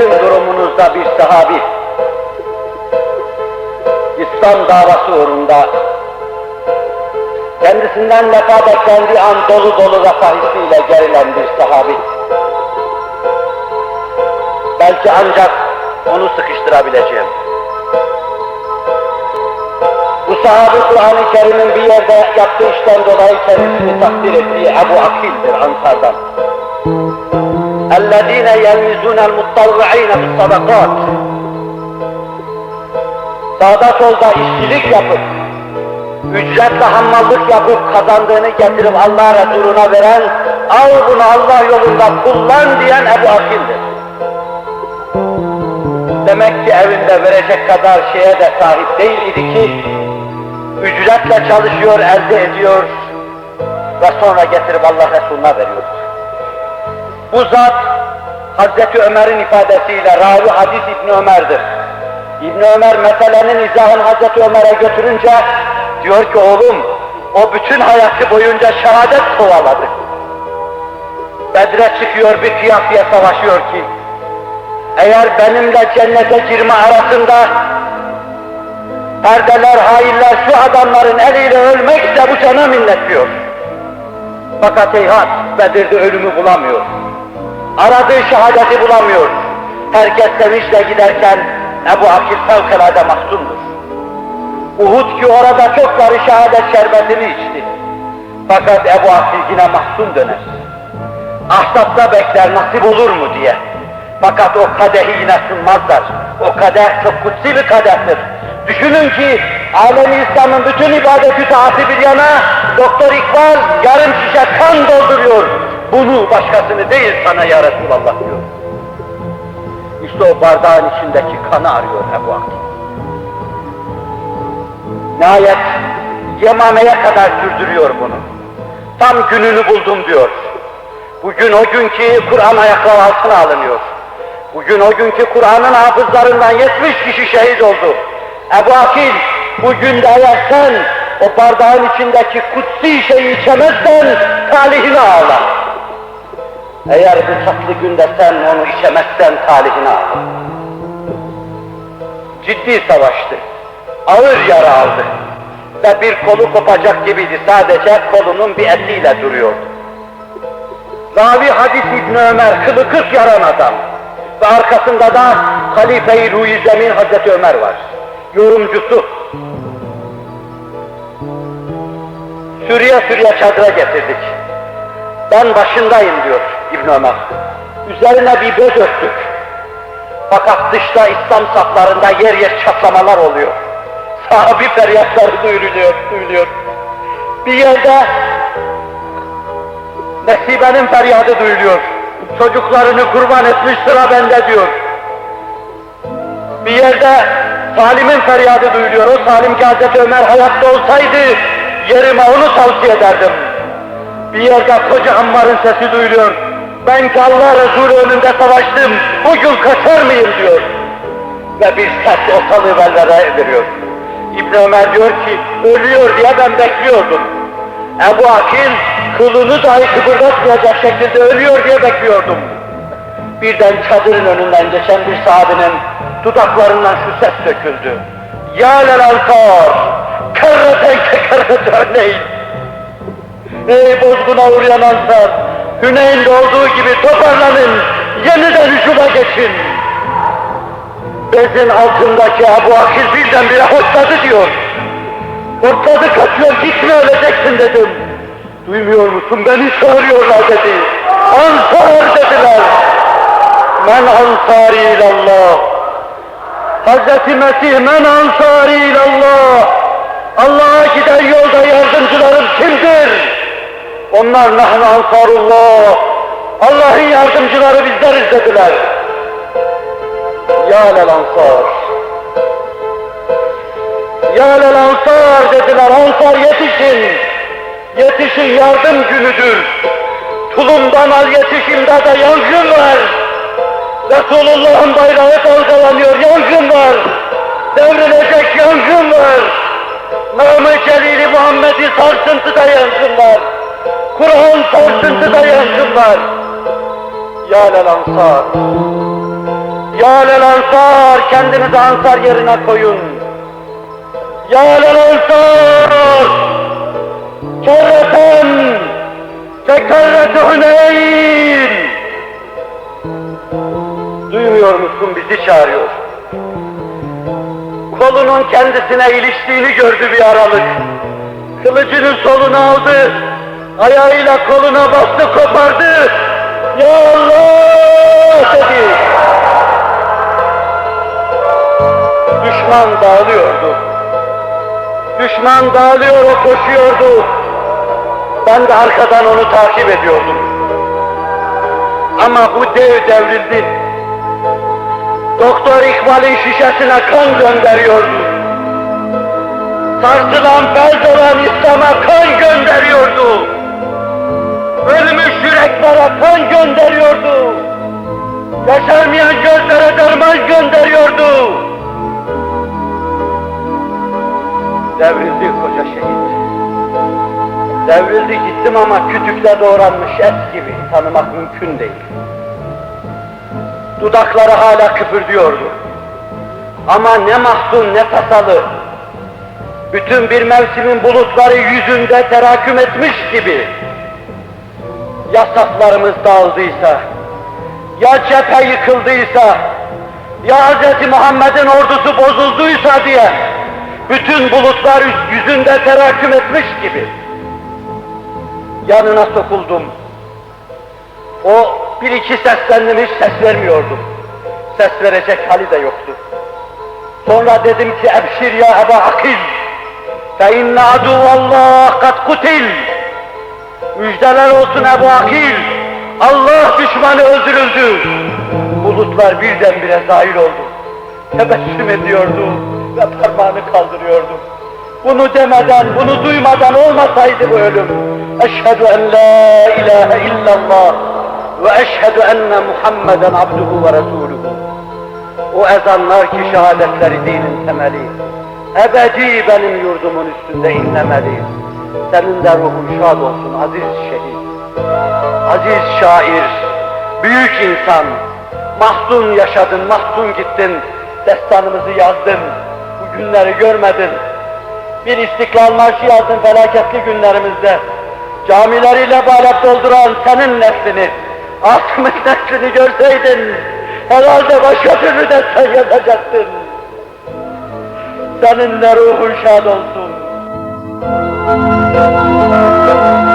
Sizin durumunuzda bir sahabi, İslam davası uğrunda kendisinden vefat beklendiği an dolu dolu vefa hissiyle gerilen bir sahabi. Belki ancak onu sıkıştırabileceğim. Bu sahabe Kur'an-ı Kerim'in bir yerde yaptığı işten dolayı kendisini takdir ettiği Ebu Akil'dir Ansar'dan. اَلَّذ۪ينَ يَلْمِزُونَ الْمُطَّوِّعِينَ بِالصَّدَقَاتِ Sağda solda işçilik yapıp, ücretle hammallık yapıp kazandığını getirip Allah Resulüne veren, al bunu Allah yolunda kullan diyen Ebu Akil'dir. Demek ki evinde verecek kadar şeye de sahip değil idi ki, ücretle çalışıyor, elde ediyor ve sonra getirip Allah Resulüne veriyor. Bu zat Hazreti Ömer'in ifadesiyle ravi hadis İbni Ömer'dir. İbni Ömer meselenin izahını Hazreti Ömer'e götürünce diyor ki oğlum o bütün hayatı boyunca şehadet kovaladı. Bedre çıkıyor bir kıyafıya savaşıyor ki eğer benimle cennete girme arasında perdeler, hainler şu adamların eliyle ölmekse bu cana minnet diyor. Fakat heyhat Bedir'de ölümü bulamıyor. Aradığı şehadeti bulamıyor. Herkes sevinçle giderken Ebu Akil fevkalade mahzundur. Uhud ki orada çokları şehadet şerbetini içti. Fakat Ebu Akil yine mahzun döner. Ahzapta bekler nasip olur mu diye. Fakat o kadehi yine sunmazlar. O kadeh çok kutsi bir kadehtir. Düşünün ki alemi İslam'ın bütün ibadeti taati bir yana Doktor İkbal yarım şişe kan dolduruyor. Bunu başkasını değil sana ya Resulallah diyor. İşte o bardağın içindeki kanı arıyor Ebu Akil. Nihayet Yemame'ye kadar sürdürüyor bunu. Tam gününü buldum diyor. Bugün o gün ki Kur'an ayaklar altına alınıyor. Bugün o günkü Kur'an'ın hafızlarından 70 kişi şehit oldu. Ebu Akil, bugün de eğer sen o bardağın içindeki kutsi şeyi içemezsen talihine ağla. Eğer bu tatlı günde sen onu içemezsen talihine ağla. Ciddi savaştı. Ağır yara aldı. Ve bir kolu kopacak gibiydi. Sadece kolunun bir etiyle duruyordu. Ravi hadis İbn Ömer, kılı kırk yaran adam. Ve arkasında da Halife-i Ruhi Zemin Hazreti Ömer var. Yorumcusu. Sürüye sürüye çadıra getirdik. Ben başındayım diyor İbn Ömer. Üzerine bir bez örttük. Fakat dışta İslam saflarında yer yer çatlamalar oluyor. Sahabi feryatları duyuluyor, duyuluyor. Bir yerde Nesibe'nin feryadı duyuluyor. Çocuklarını kurban etmiş sıra bende diyor. Bir yerde Salim'in feryadı duyuluyor. O Salim ki Hazreti Ömer hayatta olsaydı yerime onu tavsiye ederdim. Bir yerde koca Ammar'ın sesi duyuluyor. Ben Allah Resulü önünde savaştım, bugün kaçar mıyım diyor. Ve bir ses ortalığı bellere veriyor. İbn Ömer diyor ki, ölüyor diye ben bekliyordum. Ebu Akil, kılını dahi kıpırdatmayacak şekilde ölüyor diye bekliyordum. Birden çadırın önünden geçen bir sahabenin dudaklarından şu ses döküldü. Ya lel ansar, kerreten kekerrete örneğin. Ey bozguna uğrayan ansar, Hüneyn'de olduğu gibi toparlanın, yeniden hücuma geçin. Bezin altındaki Ebu Akil birdenbire hortladı diyor. Hortladı kaçıyor, gitme öleceksin dedim. Duymuyor musun, beni çağırıyorlar dedi. Ansar dediler. Men ansari ilallah. Hazreti Mesih men ansari ilallah. Allah'a giden yolda yardımcılarım kimdir? Onlar nahnu ansarullah. Allah'ın yardımcıları bizleriz dediler. Ya lel ansar. Ya lel ansar dediler. Ansar yetişin. Yetişin yardım günüdür. Tulumdan al yetiş imdada yangın var. Resulullah'ın bayrağı dalgalanıyor yangın var. Devrilecek yangın var. Namı Celili Muhammed'i sarsıntıda yangın var. Kur'an sarsıntıda var. Ya lel ansar. Ya lel ansar, kendinizi ansar yerine koyun. Ya lel ansar, kerreten, tekerreti Hüneyn. Duymuyor musun bizi çağırıyor. Kolunun kendisine iliştiğini gördü bir aralık. Kılıcının solunu aldı, ayağıyla koluna bastı kopardı. Ya Allah dedi. Düşman dağılıyordu. Düşman dağılıyor, o koşuyordu. Ben de arkadan onu takip ediyordum. Ama bu dev devrildi. Doktor İkbal'in şişesine kan gönderiyordu. Sarsılan felç olan İslam'a kan gönderiyordu. Ölmüş yüreklere kan gönderiyordu. Yaşarmayan gözlere derman gönderiyordu. Devrildi koca şehit. Devrildi gittim ama kütükle doğranmış et gibi tanımak mümkün değil. Dudakları hala kıpırdıyordu. Ama ne mahzun ne tasalı. Bütün bir mevsimin bulutları yüzünde teraküm etmiş gibi. Ya saflarımız dağıldıysa, ya cephe yıkıldıysa, ya Hz. Muhammed'in ordusu bozulduysa diye bütün bulutlar yüzünde teraküm etmiş gibi. Yanına sokuldum. O bir iki seslendim hiç ses vermiyordu. Ses verecek hali de yoktu. Sonra dedim ki ebşir ya Eba Akil. Fe inne aduvallah kad kutil. Müjdeler olsun Ebu Akil. Allah düşmanı öldürüldü. Bulutlar birdenbire zahir oldu. Tebessüm ediyordu ve parmağını kaldırıyordu. Bunu demeden, bunu duymadan olmasaydı bu ölüm. Eşhedü en la ilahe illallah ve eşhedü enne Muhammeden abduhu ve resuluhu. O ezanlar ki şehadetleri dinin temeli. Ebedi benim yurdumun üstünde inlemeli. Senin de ruhun şad olsun aziz şehit. Aziz şair, büyük insan. Mahzun yaşadın, mahzun gittin. Destanımızı yazdın. Bu günleri görmedin. Bir istiklal marşı yazdın felaketli günlerimizde. Camileriyle bağlap dolduran senin neslini, aklımın neslini görseydin, herhalde başka türlü destan yazacaktın. Seninle ruhun şad olsun. Música